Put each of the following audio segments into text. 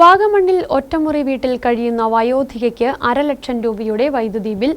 വാഗമണ്ണിൽ ഒറ്റമുറി വീട്ടിൽ കഴിയുന്ന വയോധികയ്ക്ക് അരലക്ഷം രൂപയുടെ വൈദ്യുതി ബിൽ.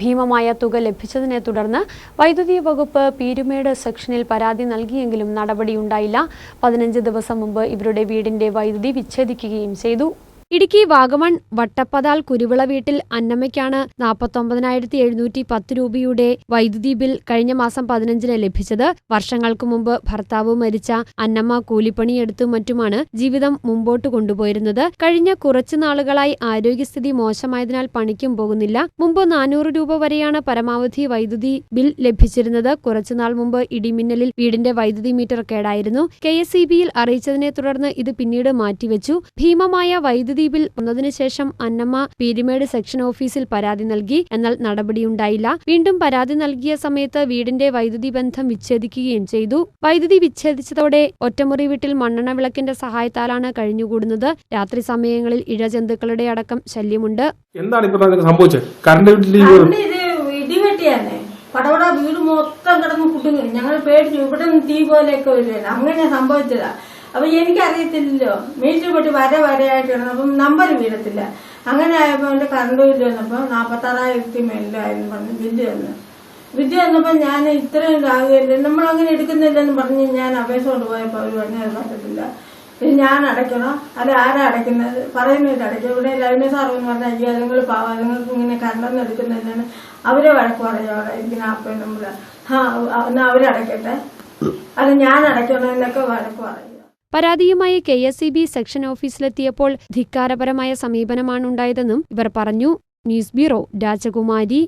ഭീമമായ തുക ലഭിച്ചതിനെ തുടർന്ന് വൈദ്യുതി വകുപ്പ് പീരുമേട് സെക്ഷനിൽ പരാതി നൽകിയെങ്കിലും നടപടിയുണ്ടായില്ല. പതിനഞ്ച് ദിവസം മുമ്പ് ഇവരുടെ വീടിന്റെ വൈദ്യുതി വിച്ഛേദിക്കുകയും ചെയ്തു. ഇടുക്കി വാഗമൺ വട്ടപ്പതാൽ കുരുവിള വീട്ടിൽ അന്നമ്മയ്ക്കാണ് നാൽപ്പത്തൊമ്പതിനായിരത്തി എഴുന്നൂറ്റി പത്ത് രൂപയുടെ വൈദ്യുതി ബിൽ കഴിഞ്ഞ മാസം പതിനഞ്ചിന് ലഭിച്ചത്. വർഷങ്ങൾക്ക് മുമ്പ് ഭർത്താവ് മരിച്ച അന്നമ്മ കൂലിപ്പണിയെടുത്തും മറ്റുമാണ് ജീവിതം മുമ്പോട്ട് കൊണ്ടുപോയിരുന്നത്. കഴിഞ്ഞ കുറച്ചു നാളുകളായി ആരോഗ്യസ്ഥിതി മോശമായതിനാൽ പണിക്കും പോകുന്നില്ല. മുമ്പ് നാനൂറ് രൂപ വരെയാണ് പരമാവധി വൈദ്യുതി ബിൽ ലഭിച്ചിരുന്നത്. കുറച്ചുനാൾ മുമ്പ് ഇടിമിന്നലിൽ വീടിന്റെ വൈദ്യുതി മീറ്റർ കേടായിരുന്നു. കെ എസ് ഇ ബിയിൽ അറിയിച്ചതിനെ തുടർന്ന് ഇത് പിന്നീട് മാറ്റിവെച്ചു. ഭീമമായ വൈദ്യുതി ബിൽ വന്നതിനു ശേഷം അന്നമ്മ പീരുമേട് സെക്ഷൻ ഓഫീസിൽ പരാതി നൽകി. എന്നാൽ നടപടിയുണ്ടായില്ല. വീണ്ടും പരാതി നൽകിയ സമയത്ത് വീടിന്റെ വൈദ്യുതി ബന്ധം വിച്ഛേദിക്കുകയും ചെയ്തു. വൈദ്യുതി വിച്ഛേദിച്ചതോടെ ഒറ്റമുറി വീട്ടിൽ മണ്ണെണ്ണ വിളക്കിന്റെ സഹായത്താലാണ് കഴിഞ്ഞുകൂടുന്നത്. രാത്രി സമയങ്ങളിൽ ഇഴ ഇഴജന്തുക്കളുടെ അടക്കം ശല്യമുണ്ട്. എന്താണ് ഇപ്പൊ സംഭവിച്ചത്? കറണ്ട് ഇടിവെട്ടിയാണേ. വീട് മൊത്തം കിടന്ന് കുടുങ്ങി. ഞങ്ങൾ പേടിച്ചു. ഇവിടെ നിന്ന് തീ പോലെയൊക്കെ വരുവാണ് അങ്ങനെ സംഭവിച്ചതാ. അപ്പൊ എനിക്കറിയത്തില്ലല്ലോ. മീറ്റർ പൊട്ടി വര വരയായിട്ട് കിടന്നു അപ്പം നമ്പർ വീഴത്തില്ല അങ്ങനെ ആയപ്പോ എന്റെ കറണ്ട് ബില്ല് വന്നപ്പോ നാപ്പത്താറായിരത്തി മേലിലായിരുന്നു പറഞ്ഞു ബില്ല് വന്നു. ബില്ല് വന്നപ്പോ ഞാൻ ഇത്രയും ഇതാകുകയല്ലേ നമ്മൾ അങ്ങനെ എടുക്കുന്നില്ലെന്ന് പറഞ്ഞ് ഞാൻ അപേക്ഷ കൊണ്ടുപോയപ്പോ അവർ പറഞ്ഞു അത് പറ്റത്തില്ല. ഞാൻ അടയ്ക്കണം. അല്ല ആരാ അടയ്ക്കുന്നത്? പറയുന്നത് അടയ്ക്കും. ഇവിടെ ലൈന സാർ എന്ന് പറഞ്ഞാൽ അയ്യോ നിങ്ങൾ പാവാ നിങ്ങൾക്ക് ഇങ്ങനെ കണ്ടെന്ന് എടുക്കുന്നില്ലെന്ന് അവരെ വഴക്ക് പറയും അവിടെ. ഇരിക്കുന്ന അപ്പം നമ്മൾ ആ എന്നാ അവരടയ്ക്കട്ടെ അല്ല ഞാൻ അടയ്ക്കണം എന്നൊക്കെ വഴക്ക് പറയും. പരാതിയുമായി K S E B section ഓഫീസിലെത്തിയപ്പോൾ ധിക്കാരപരമായ സമീപനമാണുണ്ടായതെന്നും ഇവർ പറഞ്ഞു. ന്യൂസ് ബ്യൂറോ രാജകുമാരി.